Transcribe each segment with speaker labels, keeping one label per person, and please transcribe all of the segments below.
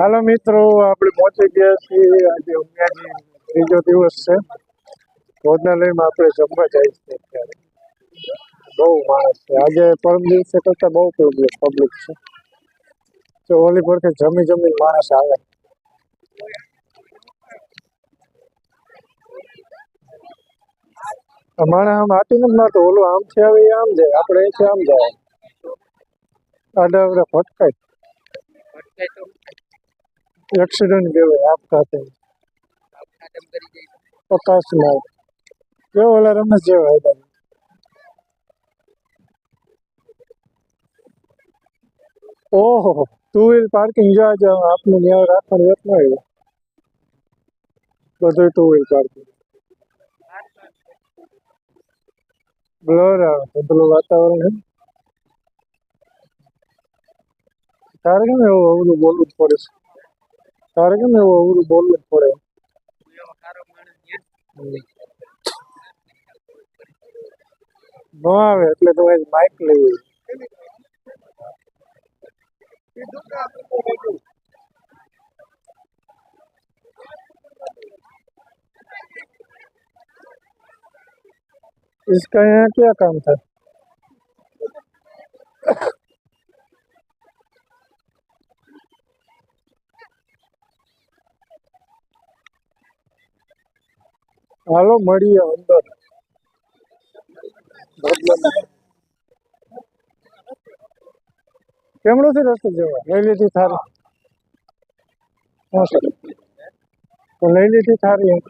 Speaker 1: હાલો મિત્રો આપણે પહોંચી ગયા છીએ આજે ઉમિયાજી ત્રીજો દિવસ છે ભોજનાલયમાં આપણે જમવા જાય છે અત્યારે બહુ માણસ છે આજે પરમ દિવસે કરતાં બહુ પબ્લિક પબ્લિક છે તો ઓલી પરથી જમી જમી માણસ આવે અમારે આમ આટું નથી મારતો ઓલું આમથી છે આવે આમ જાય આપણે છે આમ જાય આડા અવડા ફટકાય એક્સિડન્ટ જેવો આપઘાત પચાસ લાખ કેવો ઓલા રમેશ જેવો આવ્યા ઓહો ટુ વ્હીલ પાર્કિંગ જોવા જાવ આપનું ન્યાય રાખવાનું એટલું આવ્યું બધું ટુ વ્હીલ પાર્કિંગ બ્લોર આવે બધું વાતાવરણ હે તારે કેમ એ ઊર બોલુ પડેશ તારે કેમ એ ઊર બોલુ પડેશ નો આવે એટલે તો આજ માઈક લઈ ઇસકા હે ક્યા કામ છે હાલો મળીએ અંદર કેમડો છે રસ્તો જવા લઈ લીધી થારી તો લઈ લીધી થારી એમ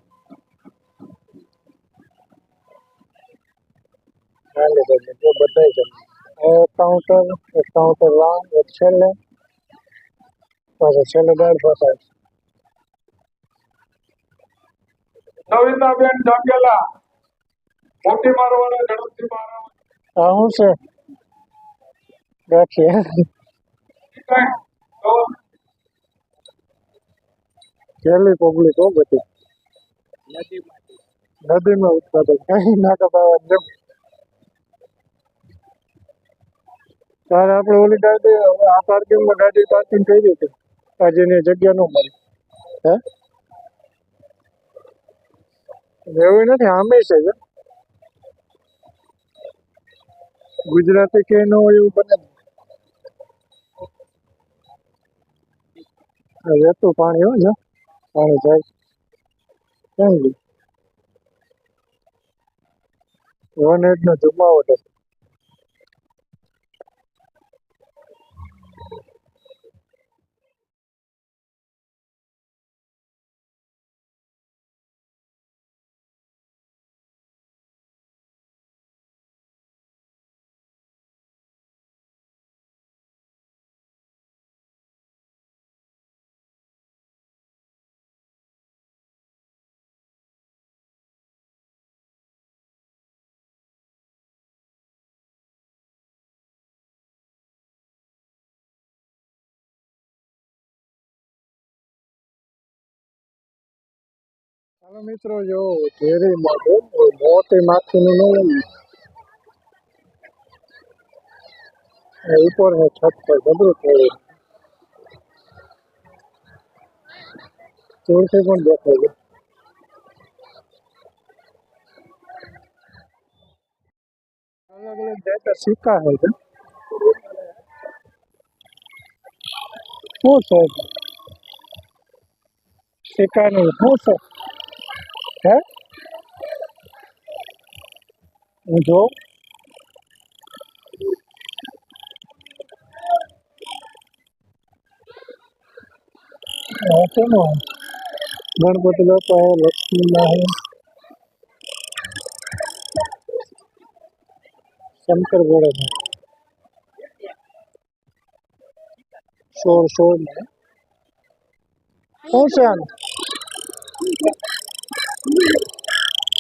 Speaker 1: હા લીધો બધાય છે કાઉન્ટર કાઉન્ટર વાન છેલ્લે પાછો છેલ્લે
Speaker 2: ગાર્ડ ફસાય सविता बेन जंगला मोटी
Speaker 1: मारवाला झड़ती मारा आहु
Speaker 2: से बैठिए
Speaker 1: केली पब्लिक हो बैठी नदी में उत्पादन कहीं ना कहीं जब सर आप ओली गाड़ी आ पार्किंग में गाड़ी पार्किंग कई देते अजय ने जगह न मिली है એવું નથી આમે છે ગુજરાતી કે નો એવું બને રહેતું પાણી હોય છે પાણી જાય થેન્ક યુ વન એટ નો જમાવટ હશે ચાલો મિત્રો જો ઝેરી મોઢું મોટી માખીનું નહીં ઉપર છત પર ગબરું થયું ચોરથી પણ દેખાય છે अलग अलग जाए का सिक्का है इधर वो सब सिक्का नहीं वो सब है जो ऐसे ना गणपति बापा है लक्ष्मी माँ है शंकर गौरव है शोर शोर में कौन से आना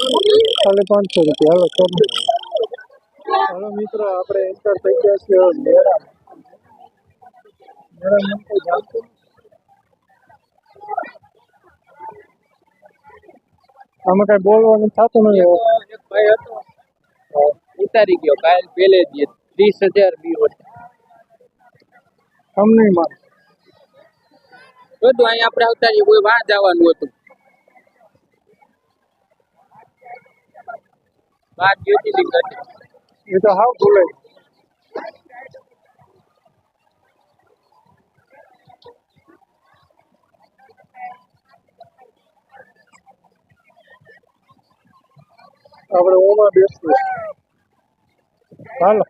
Speaker 1: ખાલી પાંચસો રૂપિયા હાલો કમ હાલો મિત્રો આપણે એન્ટર થઈ ગયા છીએ મેરા આમાં કઈ બોલવાનું થતું નહીં
Speaker 3: એક ભાઈ હતો ઉતારી ગયો કાલ પેલે દે ત્રીસ હજાર બી હોય
Speaker 1: અમને મારે
Speaker 3: બધું અહીંયા આપણે અવતારીએ કોઈ વાં જવાનું હતું બાર જ્યોતિર્લિંગ છે
Speaker 1: એ તો હાવ ભૂલે આપણે ઓમાં બેસવું હાલો